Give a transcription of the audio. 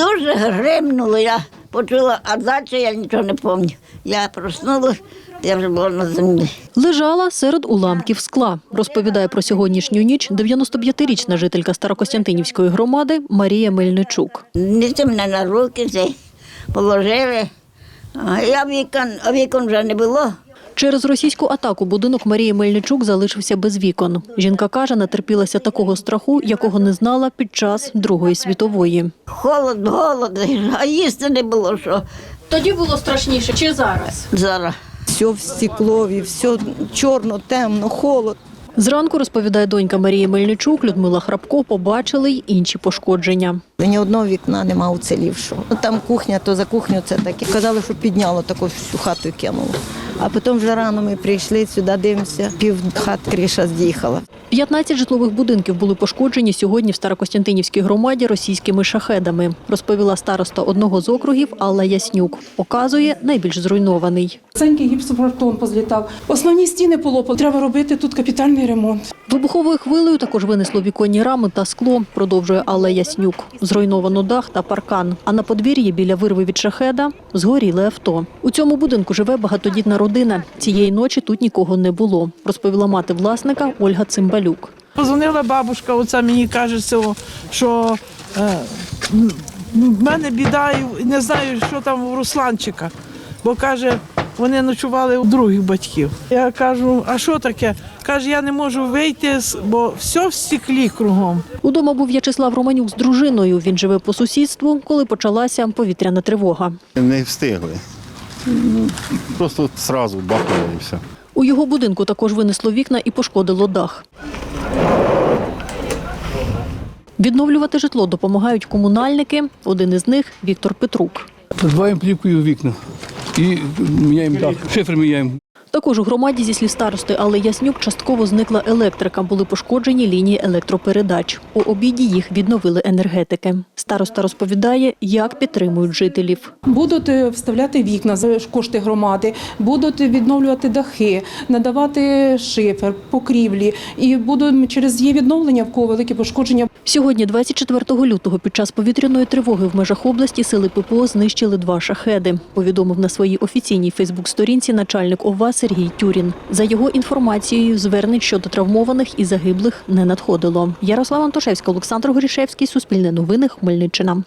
Дуже гримнуло, я почула, а далі я нічого не пам'ятаю. Я проснулася, я вже була на землі. Лежала серед уламків скла. Розповідає про сьогоднішню ніч 95-річна жителька Старокостянтинівської громади Марія Мельничук. Ніці мене на руки положили, а я вікон, а вікон вже не було. Через російську атаку будинок Марії Мельничук залишився без вікон. Жінка каже, натерпілася такого страху, якого не знала під час Другої світової. Холод, голод, а їсти не було що Тоді було страшніше, чи зараз? зараз. Все в стеклові, все чорно, темно, холод. Зранку, розповідає донька Марії Мельничук, Людмила Храпко, побачили й інші пошкодження. Ні одного вікна нема уцілівшого. Ну, Там кухня, то за кухню це таке. Казали, що підняло таку всю хату і кинуло. А потім вже рано ми прийшли сюди, дивимося, пів хат криша з'їхала. 15 житлових будинків були пошкоджені сьогодні в Старокостянтинівській громаді російськими шахедами, розповіла староста одного з округів Алла Яснюк. Показує найбільш зруйнований. Ценький гіпсокартон позлітав. Основні стіни полопали. Треба робити тут капітальний ремонт. Вибуховою хвилею також винесло віконні рами та скло, продовжує Алла Яснюк. Зруйновано дах та паркан. А на подвір'ї біля вирви від шахеда згоріле авто. У цьому будинку живе багатодітна родина. Цієї ночі тут нікого не було, розповіла мати власника Ольга Цимбалюк. Позвонила бабушка, оця мені каже, що, е, в мене біда і не знаю, що там у Русланчика. Бо каже, вони ночували у других батьків. Я кажу, а що таке? Каже, я не можу вийти, з- бо все в стеклі кругом. Удома був В'ячеслав Романюк з дружиною. Він живе по сусідству, коли почалася повітряна тривога. Не встигли. Просто одразу сразу бахнуло і все. У його будинку також винесло вікна і пошкодило дах. Відновлювати житло допомагають комунальники. Один із них Віктор Петрук. Збиваємо плівкою вікна і міняємо дах. Шифер міняємо. Також у громаді, зі слів старости Алли Яснюк, частково зникла електрика, були пошкоджені лінії електропередач. У обіді їх відновили енергетики. Староста розповідає, як підтримують жителів. Будуть е, вставляти вікна за кошти громади, будуть відновлювати дахи, надавати шифер, покрівлі. І буде через її відновлення в кого великі пошкодження. Сьогодні, 24 лютого, під час повітряної тривоги в межах області сили ППО знищили два шахеди. Повідомив на своїй офіційній Фейсбук-сторінці начальник ОВА Сергій Тюрін. За його інформацією, звернень щодо травмованих і загиблих не надходило. Ярослава Антошевська, Олександр Горішевський, Суспільне новини, Хмельниччина.